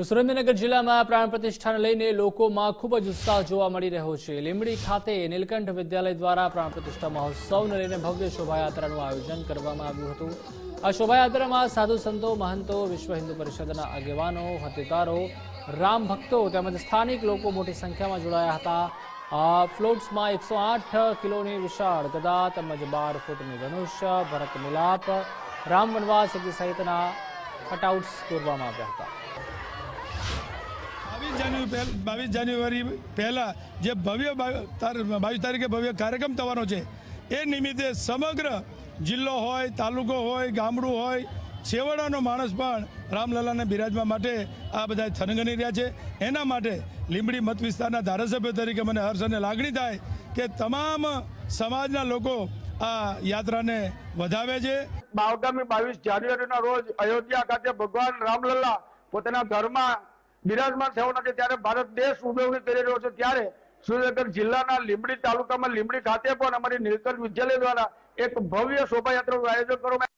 તો સુરેન્દ્રનગર જિલ્લામાં પ્રાણ પ્રતિષ્ઠાને લઈને લોકોમાં ખૂબ જ ઉત્સાહ જોવા મળી રહ્યો છે. લીંબડી ખાતે નીલકંઠ વિદ્યાલય દ્વારા પ્રાણ પ્રતિષ્ઠા મહોત્સવને લઈને ભવ્ય શોભાયાત્રાનું આયોજન કરવામાં આવ્યું હતું. આ શોભાયાત્રામાં સાધુ સંતો, મહંતો, વિશ્વ હિન્દુ પરિષદના આગેવાનો, હોદ્દેદારો, રામ ભક્તો તેમજ સ્થાનિક લોકો મોટી સંખ્યામાં જોડાયા હતા. ફ્લોટ્સમાં એકસો આઠ કિલોની વિશાળ ગદા તેમજ બાર ફૂટની ધનુષ્ય, ભરત મિલાપ, રામ વનવાસ સહિતના કટઆઉટ્સ દોરવામાં આવ્યા હતા. જાન્યુઆરી બાવીસ જાન્યુઆરી પહેલાં જે ભવ્ય બાવીસ તારીખે ભવ્ય કાર્યક્રમ થવાનો છે, એ નિમિત્તે સમગ્ર જિલ્લો હોય, તાલુકો હોય, ગામડું હોય, છેવાડાનો માણસ પણ રામલલાને બિરાજવા માટે આ બધા થનગની રહ્યા છે. એના માટે લીંબડી મત વિસ્તારના ધારાસભ્ય તરીકે મને હર્ષ અને લાગણી થાય કે તમામ સમાજના લોકો આ યાત્રાને વધાવે છે. આગામી બાવીસ જાન્યુઆરીના રોજ અયોધ્યા ખાતે ભગવાન રામલલ્લા પોતાના ઘરમાં બિરાજમાન થવાના છે ત્યારે ભારત દેશ ઉજવણી કરી રહ્યો છે ત્યારે સુરેન્દ્રનગર જિલ્લાના લીંબડી તાલુકામાં લીંબડી ખાતે પણ અમારી નીલકંઠ વિદ્યાલય દ્વારા એક ભવ્ય શોભાયાત્રાનું આયોજન કરવામાં